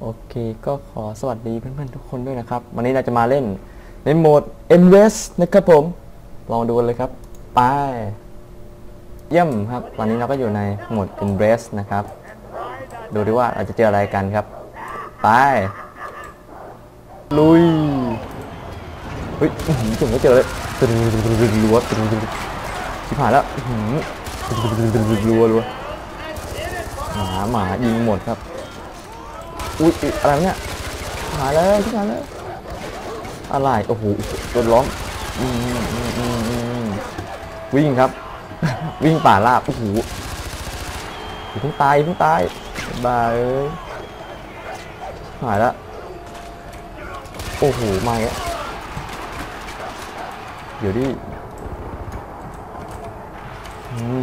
โอเค ก็ขอสวัสดีเพื่อนๆทุกคนด้วยนะครับ วันนี้เราจะมาเล่นในโหมด e m r e s นะครับผม ลองดูเลยครับ ไป เยี่ยมครับวันนี้เราก็อยู่ในโหมด e m r e s นะครับ ดูดิว่าเราจะเจออะไรกันครับ ไป ลุย เฮ้ยอื้อหือถึงก็เจอเลยตึ๊ดรัวตึ๊ด ชิบหายแล้วหือรัวรัวหมาหมายิงหมดครับอุ้ยอุ๊ยอะไรเนี่ยหายแล้วที่หายแล้วอะไรโอ้โหโดนล้อมวิ่งครับ วิ่งป่าลาบโอ้โหเพิ่งตายเพิ่งตายบายหายแล้วโอ้โหมาอีกแล้วเดี๋ยวดิ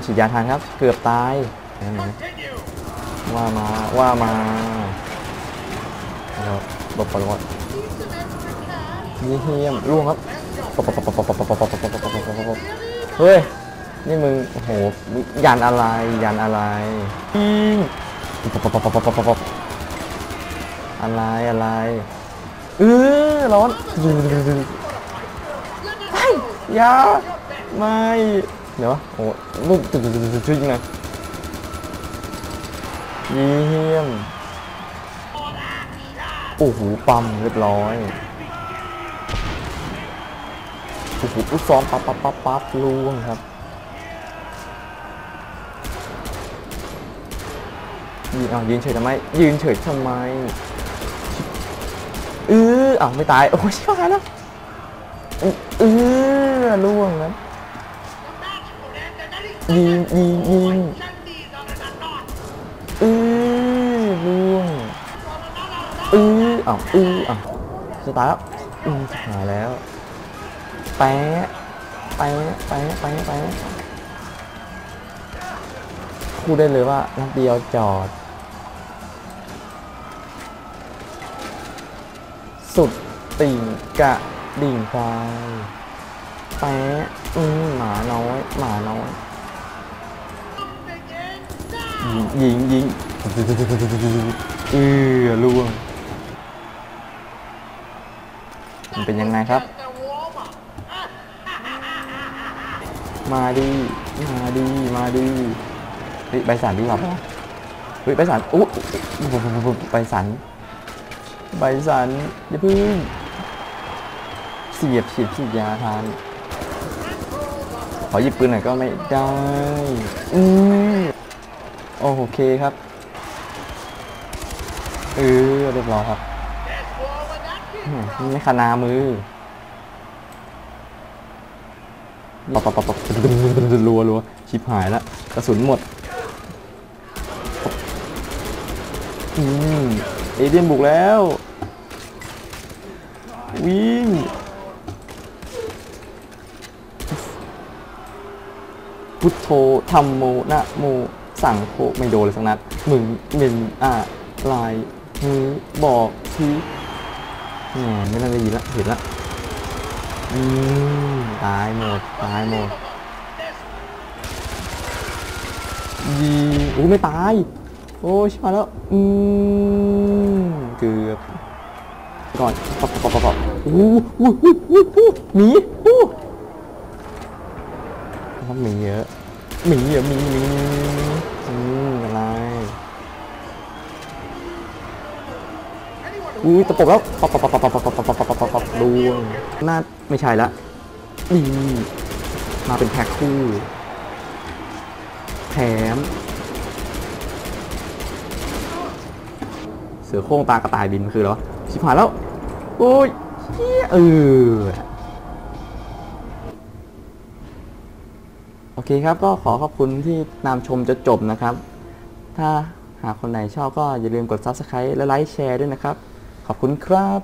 ฉีดยาทานครับ เกือบตายว่ามาว่ามาเราหลบไปหลบนี่เฮียมล่วงครับเฮ้ยนี่มึงโอ้โหยันอะไรยันอะไรอะไรอะไรเออร้อนยาไม่ เดี๋ยวโอ้ลูกตึ๊ดตึ๊ดตึ๊ดช่วยยิงหน่เยี่ยมโอ้โหปั๊มเรียบร้อยโอ้โหลูกซ้อมปั๊บปั๊บปั๊บปั๊บล่วงครับยืนอ้าวยืนเฉยทำไม ยืนเฉยทำไมเอออ้าวไม่ตาย โอ้ยชิบหายแล้วเออล่วงครับ ยิงยิงยิงเออล่วงอืออ้าวอืออ้าวจะตายแล้วอือหายแล้วแปะแปะแปะแปะแปะพูดได้เลยว่านัดเดียวจอด สุดติ่งกะดิ่งควายแปะอืมหมาน้อย หมาน้อย ยิงยิงยิงเออล่วงมันเป็นยังไงครับ มาดีมาดีมาดีเฮ้ยใบสันดีกว่าปะเฮ้ยใบสันอุ๊ยใบสันใบสันอย่าพึ่งเสียบฉีดฉีดยาทานขอหยิบปืนหน่อยก็ไม่ได้ อื โอเคครับเออเรียบร้อยครับไม่ขนามือปับปับปับปับรัวรัวชิบหายแล้วกระสุนหมดอืมเอเดียนบุกแล้ว วิ่งพุทโธธรรมโมนะโม สั่งโคไม่โดนเลยสักนัดมึงมินอะลายมือบอกทีแหมไม่น่าจะยินละเห็นละอืมตายหมดตายหมดยิงโอ้ไม่ตาย โอ้ชิบหายแล้วอืมเกือบก่อนปะปะปะปะปอ้โหโอ้โหหหมีโอ้ครับหมีเยอะ หมีเยอหมีหมีอืมอะไรอุ้ยตะปบแล้วปับปับปับปับปับปับปับปับปับปับปับปับดวงน่าไม่ใช่ละนี่มาเป็นแพ็คคู่แถมเสือโคร่งตากระต่ายบินคืออะไรวะชิบหายแล้วโอ้ยเออ โอเคครับก็ขอขอบคุณที่นำชมจนจบนะครับ ถ้าหากคนไหนชอบก็อย่าลืมกด Subscribe และไลค์แชร์ด้วยนะครับ ขอบคุณครับ